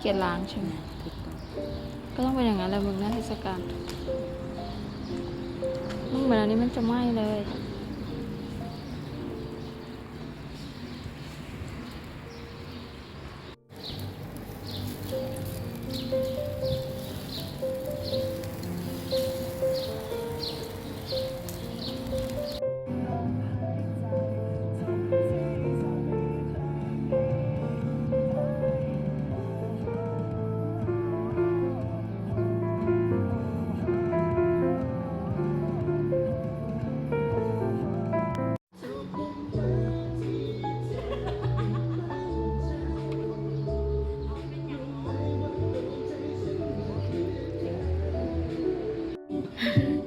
เกียจล้างใช่ไหมก็ต้องเป็นอย่างนั้นแหละมึงนะเทศกาลมึงเหมือนอันนี้มันจะไหม้เลย Yeah.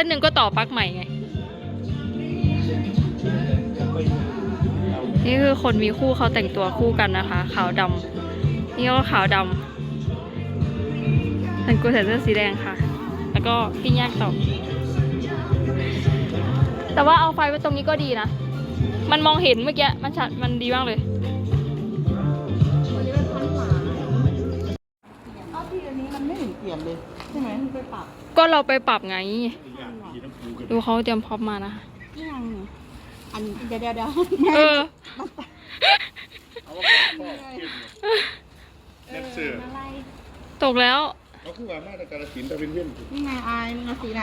ส้นหนึ่งก็ต่อปลั๊กใหม่ไง นี่คือคนมีคู่เขาแต่งตัวคู่กันนะคะ ขาวดำนี่ก็ขาวดำแต่งกูใส่เสื้อสีแดงค่ะ แล้วก็ปิ้งย่างต่อ แต่ว่าเอาไฟไว้ตรงนี้ก็ดีนะ มันมองเห็นเมื่อกี้ มันชัด มันดีมากเลยเอาที่อันนี้มันไม่เห็นเปลี่ยนเลยใช่ไหมมันไปปรับก็เราไปปรับไง ดูเขาเตรียมพร็อพมานะคะยังอันเดี๋ยวเดี๋ยวเดี๋ยวเออแม่เสืออะไรตกแล้วเขาคือว่ามาตรการศิลป์แต่เป็นเพื่อนนี่ไงอายมึงเอาสีไหน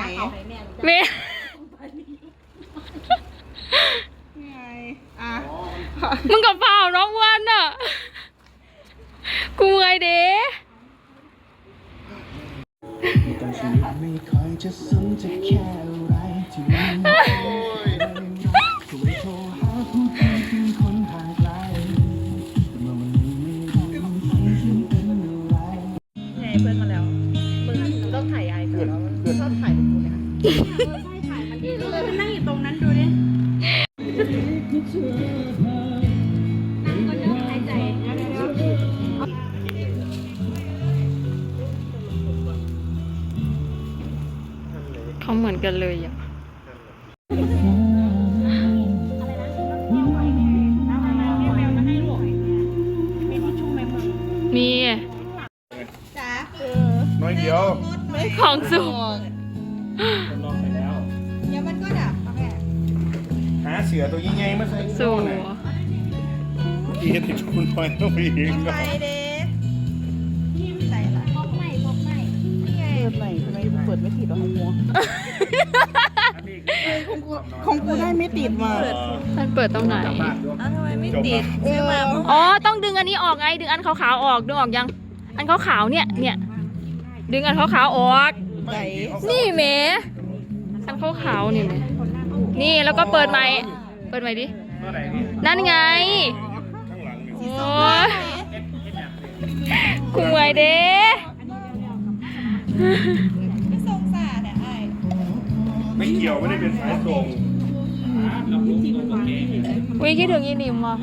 เมนี่ไงอะมึงกับเปล่าน้องวันอะกูไงเด้แต่ชีวิตไม่ค่อย จะสนจะแค่อะไรที่มัน ใหญ่ๆมาใส่สูงอีเห็นคุณน้อยต้องไปเองไปเด้ใส่ละพกใหม่พกใหม่นี่ไงเปิดใหม่ทำไมเปิดไม่ติดวะของกูของกูได้ไม่ติดว่ะมันเปิดตรงไหนอ้าวทำไมไม่ติดเอออ๋อต้องดึงอันนี้ออกไงดึงอันขาวๆออกดึงออกยัง อันขาวๆเนี่ยเนี่ยดึงอันขาวๆออกนนี่เมอันขาวๆนี่เมนี่แล้วก็เปิดใหม่เปิดใหม่ดิ นั่นไงข้างหลังเนี่ยโอ้ยกูไงเด้ไม่ทรงสาดอะไอ้ไม่เกี่ยวไม่ได้เป็นสายตรงวิคิดถึงอีหนิมว่ะ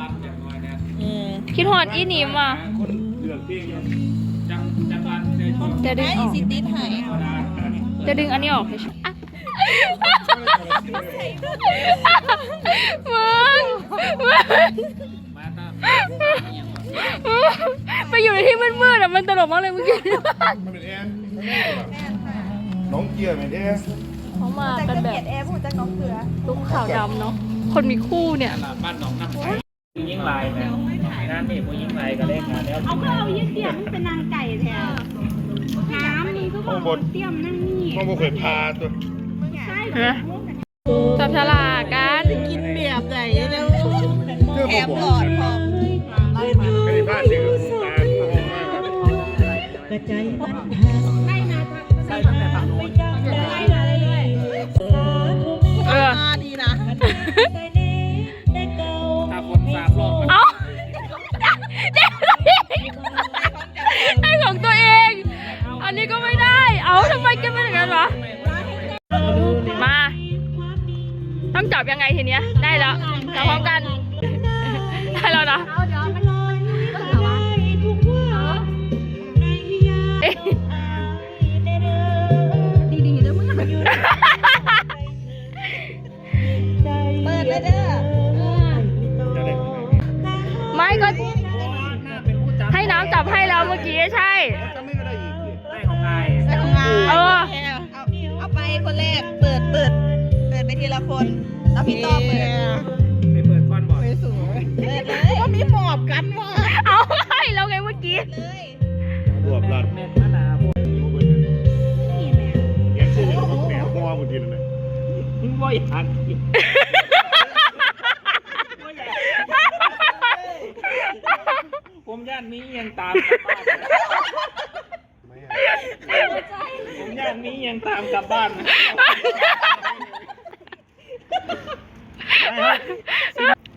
คิดหอดอีหนิมว่ะคนเลือกเพียงยังจะดึงออกซิตี้ไทยจะดึงอันนี้ออกให้ฉันอะ มึงมึง ไปอยู่ในที่มืดๆอะมันตลกมากเลยเมื่อกี้มันเป็นแอนน้องเกียร์เป็นแอนเขามาจากกันจะแบเกลียบดแอร์พูดจากน้องเกลือลุกขาวดำเนาะคนมีคู่เนี่ยบ้านหนองน้ำใสลายนะงานนี่ผู้หญิงลายก็เล่นงานแล้วเอาก็เอายึดเดี่ยวมันเป็นนางไก่แทนน้ำนี่ก็บอกเตรียมนั่งนี่มันบ่เคยพาตัวใช่ฮะ จับฉลากกันกินแบบไหนแล้วแถมหลอดพร้อมไม่ได้พาซื้อตาโกงมากครับได้นะใช่ตั้งแต่ฝั่งโน้น มีหมอบกันว่ะเอาให้แล้วไงเมื่อกี้ เลยรวบรัดแม่นมะนาวเลี้ยงชื่อของแหนมหัวบางทีนั่นแหละมึงบ่อยากกินผมย่านมียังตามกลับบ้านผมย่านมียังตามกลับบ้าน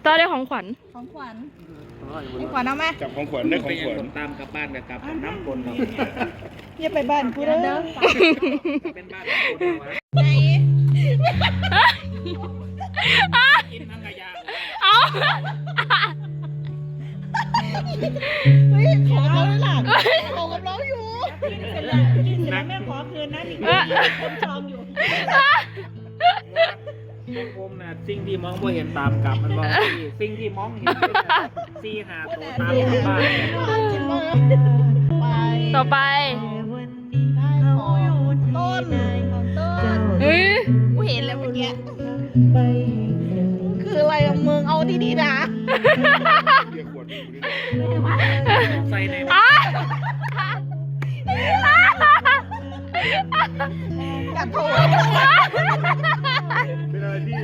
ต่อได้ของข วัญของขวัญของขวัญเอาไหมจับของขวัญได้ขไปองขยังวัญคนตามกลับบ้านกับกลับน้ำคนเนาะอย่าไปบ้านกูเด้อเป็นบ้านคนเนาะไหนกินทั้งกระยาเอาเฮ้ยขอเขาเลยล่ะขอกับเราอยู่กินเสร็จแล้วแม่ขอคืนนะนี่เออคนจองอยู่ ผมน่ะสิ่งที่มองบ่เห็นตามกลับมันบอกสิ่งที่มองเห็นสี่หาตัวตามกลับบ้านกินมาไปต่อไปต้นของต้นเฮ้ยกูเห็นแล้วเมื่อกี้คืออะไรของมึงเอาดีๆนะเรียกขวดอยู่นี่ใส่ใน อ้าอย่าโถเป็นอะไรที่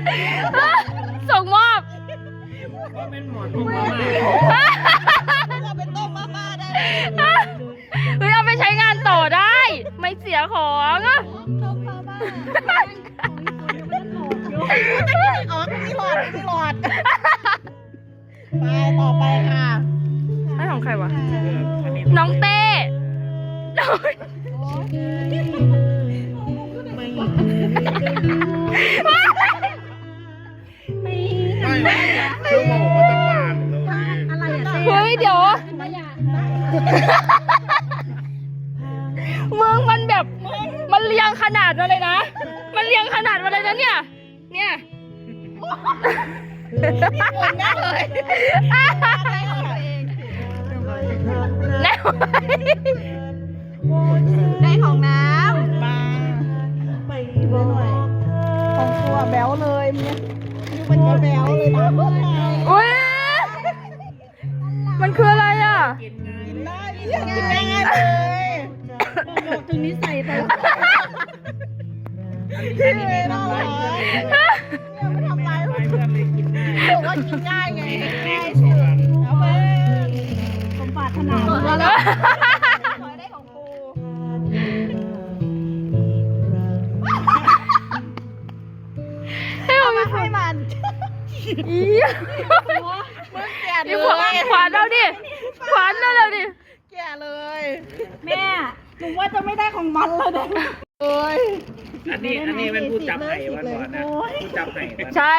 ส่งมอบ ก็เป็นหมอนพวกมาม่าเราไปต้มมาม่าได้เฮ้ยเอาไปใช้งานต่อได้ ไม่เสียของอะต้มมาม่าอ๋อมีหลอดมีหลอดไปต่อไปค่ะให้ของใครวะอันนี้น้องเต้ น้องไม่เชื่อว่าผมมาตั้งนานแล้วนี่อะไรอะเฮ้ยเดี๋ยวมึงมันแบบมันเรียงขนาดมาเลยนะ มันเรียงขนาดมาเลยนะเนี่ย เนี่ยคนแน่เลยแน่ ได้ของน้ำมาไปหน่อยของตัวแบ๊วเลยมันมันก็แบ๊วเลยนะอุ้ยมันคืออะไรอะกินไงกินได้กินง่ายเลยบอกถึงนิสัยไปที่เลยน่ารักเนี่ยไม่ทำร้ายไปเพื่อนเลยกินง่ายบอกว่ากินง่ายไงง่ายสุดเอาไปสมบัติถนาดแล้ว อีมึงแก่นี่เลขวานยขวานเราดิขวานเราเลยดิแก่เลย แม่หนูว่าจะไม่ได้ของมันแล้วนะเอ้ยอันนี้อันนี้เป็นผู้จับไห่วันก่อนนะผู้จับไห่วันใช่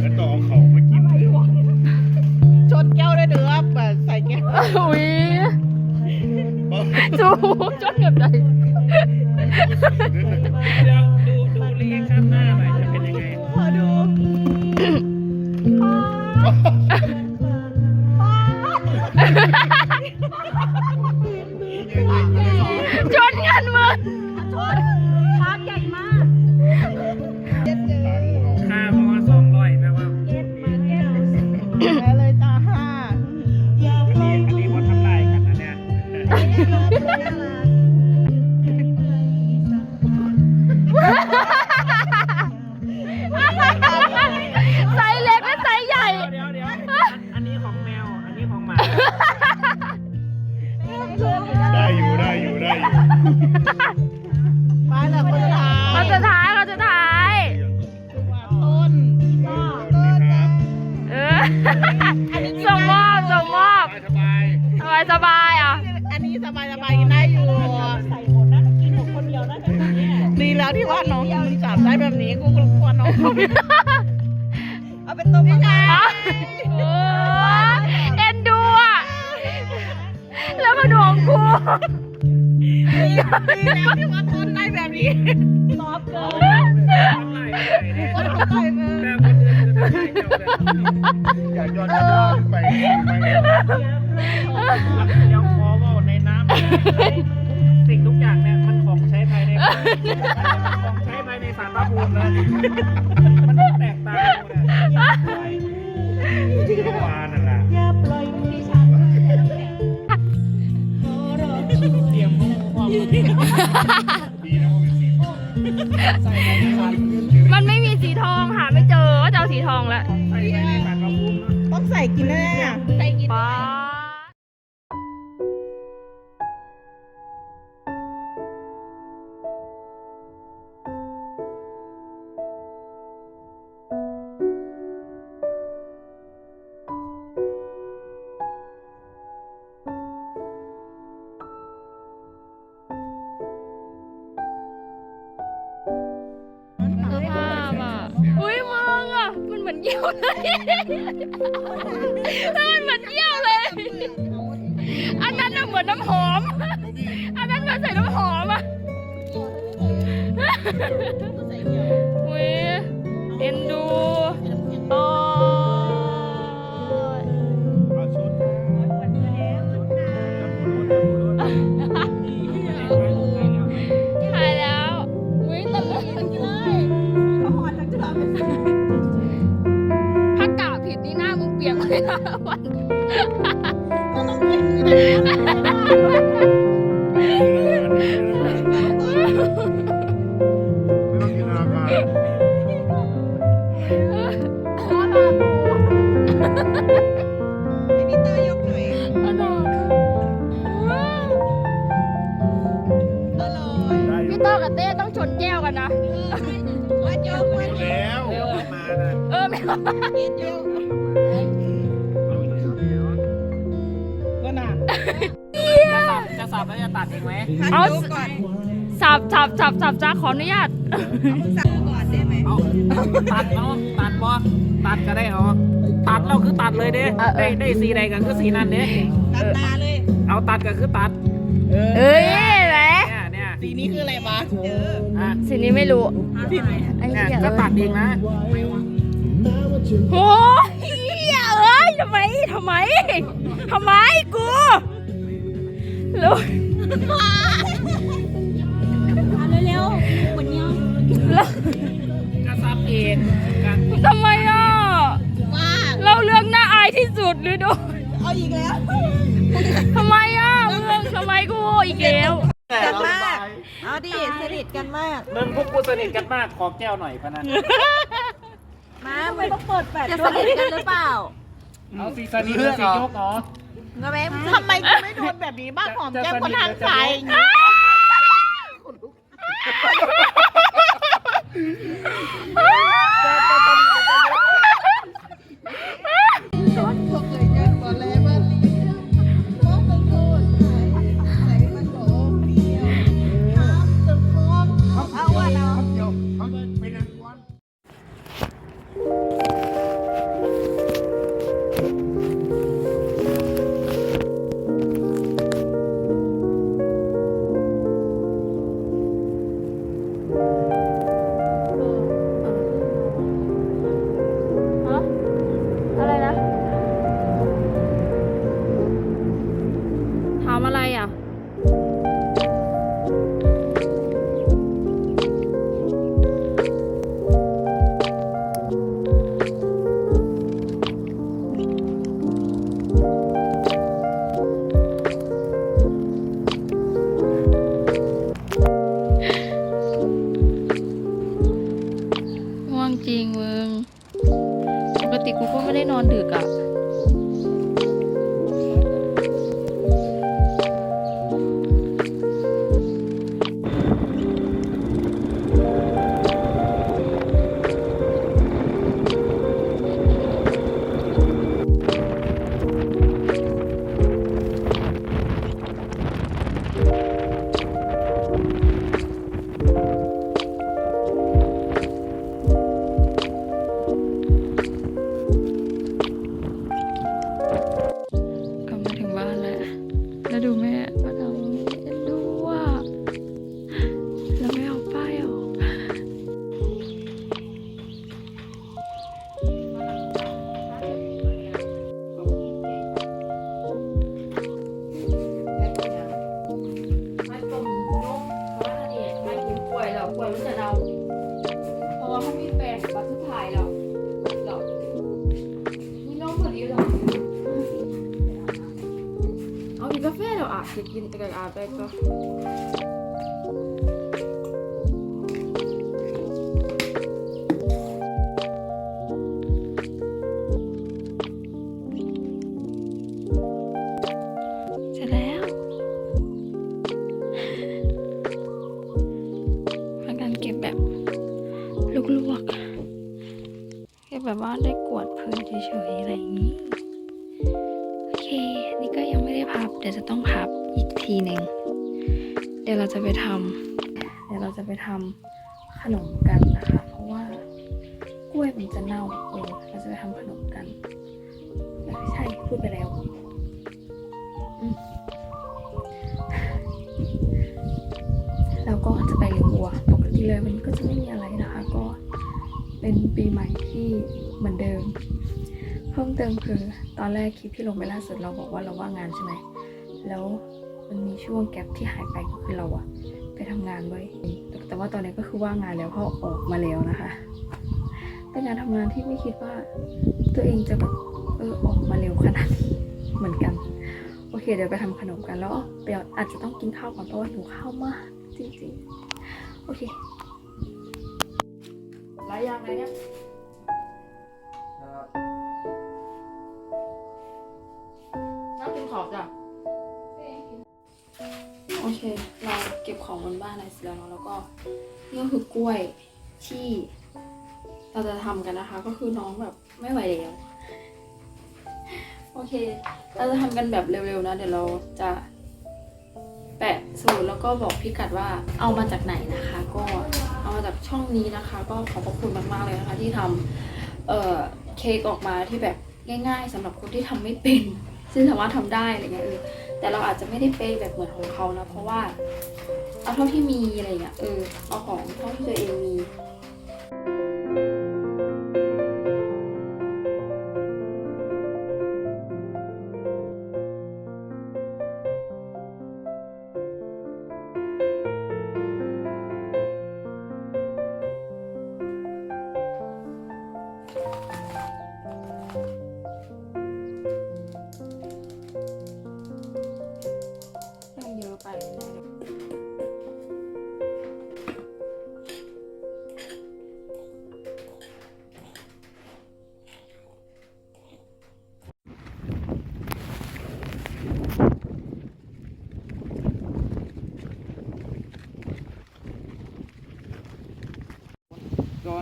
แล้วต่อเอาเขามากินชนแก้วได้เด้อแบบใส่แก้วอุ้ยจูจนแบบไหน Yeah. มินะมันแตกต่างกันหมดอะที่เมื่อวานนั่นแหละเตรียมความรู้ดีนะว่าเป็นสีใส่ในสารมันไม่มีสีทองหาไม่เจอว่าจะเอาสีทองแล้วใส่ภายในสารพระภูมิเนอะต้องใส่กินแน่ใส่กิน หมือนน้ำหอม อันนั้นเหมือนใส่น้ำหอมอะอุ้ยเอ็นดูโอ้ยเอาชุดถ่ายแล้วอุ้ยตลกเลยถ้ากาผิดนี่หน้ามึงเปลี่ยนเลยนะวันไเออไม่เอาเย็นยกก็น่ะจะสับจะสับแล้วจะตัดเองไหมเอาดูก่อนสับสับสับสับจ้าขออนุญาต สั่งก่อนได้ไหมเอาตัดเนาะตัดบ่ตัดก็ได้เอาตัดเราคือตัดเลยเด้เออเอได้อได้สีใดกันคือสีนั้นเด้ตัดตาเลยเอาตัดก็คือตัดเอ้ยแหมเนี่ยเนี่ยสีนี้คืออะไรวะเจออะสิ่งนี้ไม่รู้สีไหนไอ้เนี่ยเหี้ยก็ตัดเองนะ โอ้ยเหี้ยเอ้ยทำไมทำไมทำไมกูรู้เร็วๆคนยังแล้วก็ซับเองกันทำไมอะว่าเราเรื่องน่าอายที่สุดหรือดูเอาอีกแล้วทำไมอะมึงทำไมกูอีกแล้วกันมาก เอาดิสนิทกันมากมึงพวกกูสนิทกันมาก ขอแก้วหน่อยพะนะ มาไม่ต้องเปิดแปดจะสนิทกันหรือเปล่าเอาสีสนิทสียกเหรอทำไมกูไม่โดนแบบนี้บ้างหอมแก้มคนทางซ้ายอย่างนี้เอา il Gaffero? Ah, click yung tagal-abay ah, ko. แล้วก็จะไปเลี้ยงวัว ปกติเลยวันนี้ก็จะไม่มีอะไรนะคะ ก็เป็นปีใหม่ที่เหมือนเดิม เพิ่มเติมคือตอนแรกคลิปที่ลงไปล่าสุดเราบอกว่าเราว่างงานใช่ไหมแล้วมันมีช่วงแกลบที่หายไปก็คือเราอะไปทำงานไว้แต่ว่าตอนนี้ก็คือว่างงานแล้วเพราะออกมาแล้วนะคะเป็นการทำงานที่ไม่คิดว่า ตัวเองจะแบบเออออกมาเร็วขนาดนี้เหมือนกัน โอเคเดี๋ยวไปทำขนมกันแล้วเดี๋ยวอาจจะต้องกินข้าวก่อนเพราะว่าหิวข้าวมาก จริงๆ โอเคหลายอย่างเลยเนี่ยน้ำกินขอบจ้ะ โอเค เราเก็บของบนบ้านอะไรเสร็จแล้วเนอะแล้วก็นี่ก็คือกล้วยที่เราจะทำกันนะคะ ก็คือน้องแบบไม่ไหวแล้ว โอเค เราจะทำกันแบบเร็วๆนะ เดี๋ยวเราจะ แปะสูตรแล้วก็บอกพิกัดว่าเอามาจากไหนนะคะ ก็เอามาจากช่องนี้นะคะ ก็ขอบพระคุณมากๆเลยนะคะ ที่ทำเอ่อเค้กออกมาที่แบบง่าย ๆสำหรับคนที่ทำไม่เป็น ซึ่งสามารถทำได้อะไรเงี้ยเออแต่เราอาจจะไม่ได้เป๊ะแบบเหมือนของเขานะเพราะว่าเอาเท่าที่มีอะไรเงี้ยเออเอาของเท่าที่ตัวเองมีเ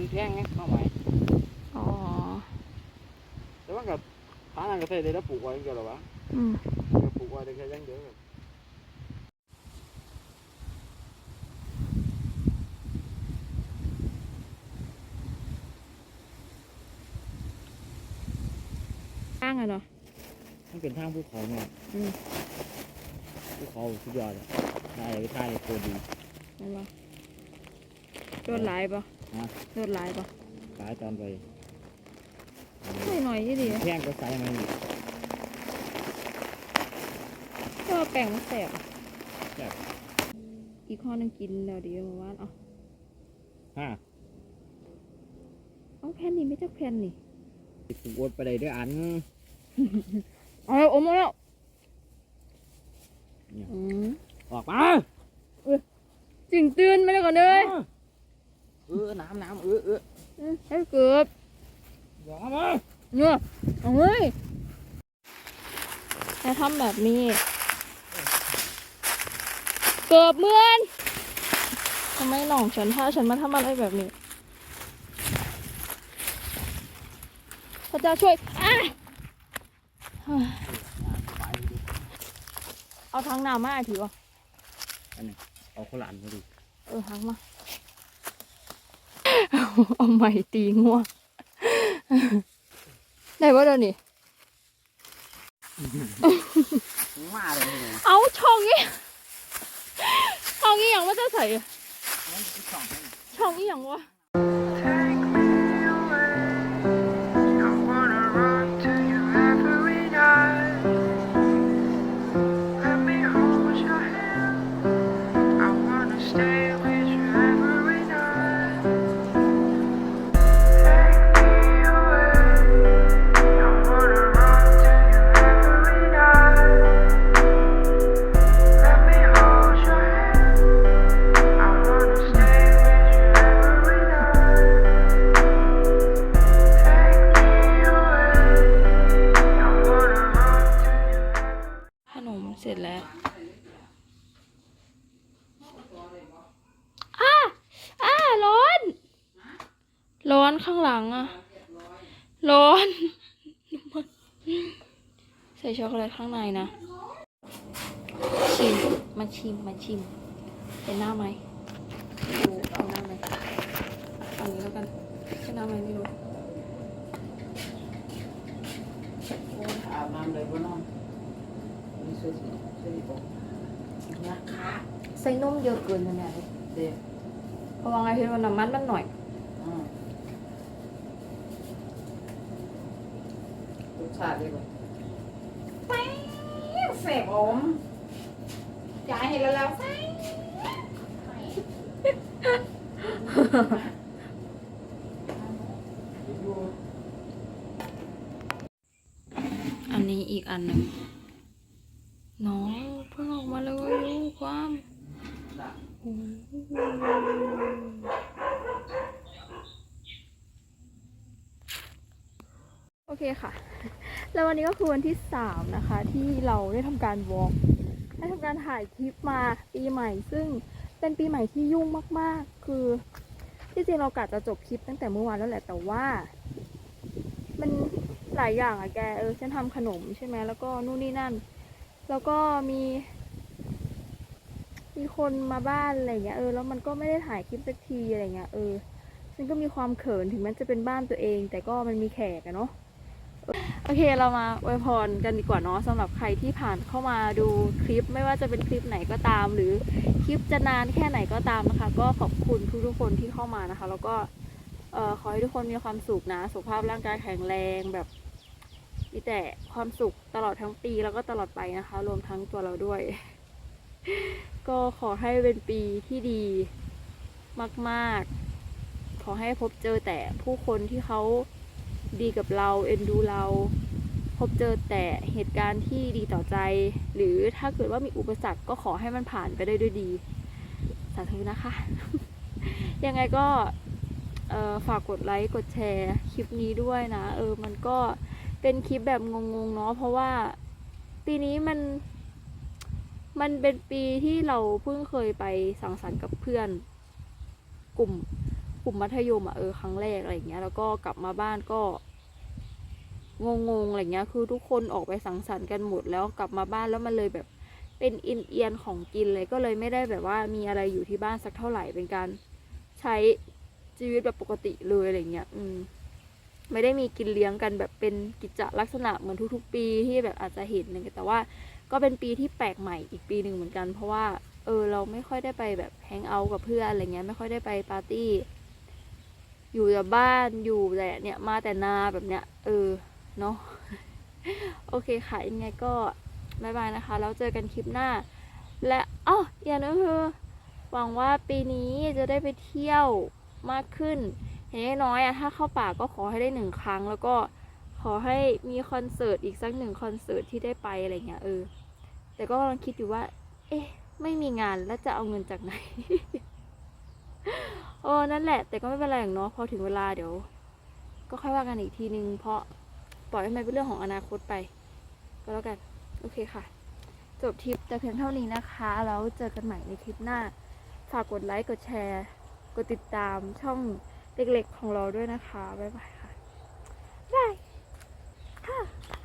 โดนแท่งไงเข้าหมายอ๋อ แต่ว่ากับฐานันก็ใส่ได้แล้วปลูกไว้ก็หรอวะอืมก็ปลูกไว้ได้แค่ยังเดียวข้างอะเนาะ มันเป็นทางภูเขาเนี่ยอืม ภูเขาสุดยอดเลยนายไปท่ายโคตรดีนั่นปะรถหลายปะ ฮะรถหลายปะสายตอนไปหน่อยหน่อยยี่ดีแท่งก็ใส่มันอีกก็แป้งมันแสบอะแซ่บอีกข้อหนึงกินเดี๋ยวดีเมื่อวานเอาฮะเอาแผ่นนี้ไม่จักแผ่นนี่ถูกอดไปได้ด้วยอันเอาแล้วอมเอาแล้วเนี่ยอืมออกมาจิงตื่นไม่ได้ก่อนเลยเออน้ำน้ำเออเอออืมให้เกือบอย่ามาเนาะเอาเฮ้ยจะทำแบบนี้ เกือบเมื่อนทำไมหน่องฉันถ้าฉันมาทำอะไรแบบนี้พระเจ้าช่วยอะเอาทางหน้ามาถือวะเอาข้าวหลานมาดู เออทางมา เอาใหม่ตีง่วงได้ปะเดี๋ยวนี้มาเลยเอาช่องนี้ช่องนี้อย่างว่าจะใส่อะช่องนี้อย่างวะางในนะ ชิม มาชิม มาชิม เป็นหน้าไหมดูเอาหน้าไหมเอาอย่างนี้แล้วกันใช่หน้าไหมไม่รู้อาบน้ำเลยบ่น้องมีสุดสุดบอกนะคะใส่นมเยอะเกินนะเนี่ยเด็กเพราะว่าไงเห็นว่าน้ำมันมันหน่อยอืมรสชาติดีกว่าแป๊ บแสบอมจ่ายให้แล้วแล้วแซ่อันนี้อีกอันหนึ่งน้องเพิ่งออกมาเลยลูกความโอ้โหโอเคค่ะ แล้ววันนี้ก็คือวันที่สามนะคะ ที่เราได้ทำการวอล์กได้ทำการถ่ายคลิปมาปีใหม่ ซึ่งเป็นปีใหม่ที่ยุ่งมาก ๆ คือที่จริงเรากะจะจบคลิปตั้งแต่เมื่อวานแล้วแหละแต่ว่า มันหลายอย่างอะแกเออฉันทำขนมใช่ไหมแล้วก็นู่นนี่นั่น แล้วก็มี มีคนมาบ้านอะไรเงี้ยเออแล้วมันก็ไม่ได้ถ่ายคลิปสักทีอะไรเงี้ยเออฉันก็มีความเขินถึงมันจะเป็นบ้านตัวเอง แต่ก็มันมีแขกอะเนาะ โอเคเรามาอวยพรกันดีกว่าเนาะสำหรับใครที่ผ่านเข้ามาดูคลิปไม่ว่าจะเป็นคลิปไหนก็ตาม หรือคลิปจะนานแค่ไหนก็ตามนะคะ ก็ขอบคุณทุกๆคนที่เข้ามานะคะ แล้วก็ขอให้ทุกคนมีความสุขนะ สุขภาพร่างกายแข็งแรงแบบมีแต่ความสุขตลอดทั้งปีแล้วก็ตลอดไปนะคะ รวมทั้งตัวเราด้วย ก็ขอให้เป็นปีที่ดีมาก ๆ ขอให้พบเจอแต่ผู้คนที่เขา ดีกับเรา เอ็นดูเรา พบเจอแต่เหตุการณ์ที่ดีต่อใจ หรือถ้าเกิดว่ามีอุปสรรคก็ขอให้มันผ่านไปได้ด้วยดี สาธุนะคะ ยังไงก็ฝากกดไลค์กดแชร์คลิปนี้ด้วยนะ เออ มันก็เป็นคลิปแบบงงๆเนาะเพราะว่าปีนี้มัน มันเป็นปีที่เราเพิ่งเคยไปสังสรรค์กับเพื่อนกลุ่ม ลุ่มมัธยมอะเออครั้งแรกอะไรอย่างเงี้ยแล้วก็กลับมาบ้านก็งงๆอะไรเงี้ย คือทุกคนออกไปสังสรรค์กันหมดแล้วกลับมาบ้านแล้วมันเลยแบบเป็นอินเอียนของกินเลยก็เลยไม่ได้แบบว่ามีอะไรอยู่ที่บ้านสักเท่าไหร่เป็นการใช้ชีวิตแบบปกติเลยอะไรเงี้ย อืม ไม่ได้มีกินเลี้ยงกันแบบเป็นกิจลักษณะเหมือนทุก ๆ ปีที่แบบอาจจะเห็นอะไรเงี้ยแต่ว่าก็เป็นปีที่แปลกใหม่อีกปีหนึ่งเหมือนกัน เพราะว่า เออ เราไม่ค่อยได้ไปแบบแฮงเอาท์กับเพื่อนอะไรเงี้ย ไม่ค่อยได้ไปปาร์ตี้ อยู่แต่บ้านอยู่แต่เนี่ยมาแต่นาแบบเนี้ยเออเนาะโอเคค่ะยังไงก็บายบายนะคะ แล้วเจอกันคลิปหน้า และอ๋ออย่างนึงคือหวังว่าปีนี้จะได้ไปเที่ยวมากขึ้นอย่างน้อยอะถ้าเข้าป่าก็ขอให้ได้หนึ่งครั้ง แล้วก็ขอให้มีคอนเสิร์ตอีกสักหนึ่งคอนเสิร์ตที่ได้ไปอะไรเงี้ยเออ แต่ก็กำลังคิดอยู่ว่า เอ๊ะ ไม่มีงานแล้วจะเอาเงินจากไหน โอ้นั่นแหละ แต่ก็ไม่เป็นไรอย่างเนาะพอถึงเวลาเดี๋ยว ก็ค่อยว่ากันอีกทีนึง เพราะปล่อยให้มันเป็นเรื่องของอนาคตไป ก็แล้วกันโอเคค่ะ จบทริปแต่เพียงเท่านี้นะคะแล้วเจอกันใหม่ในคลิปหน้า ฝากกดไลค์กดแชร์ กดติดตามช่องเล็กๆของเราด้วยนะคะบ๊ายบายค่ะบายค่ะ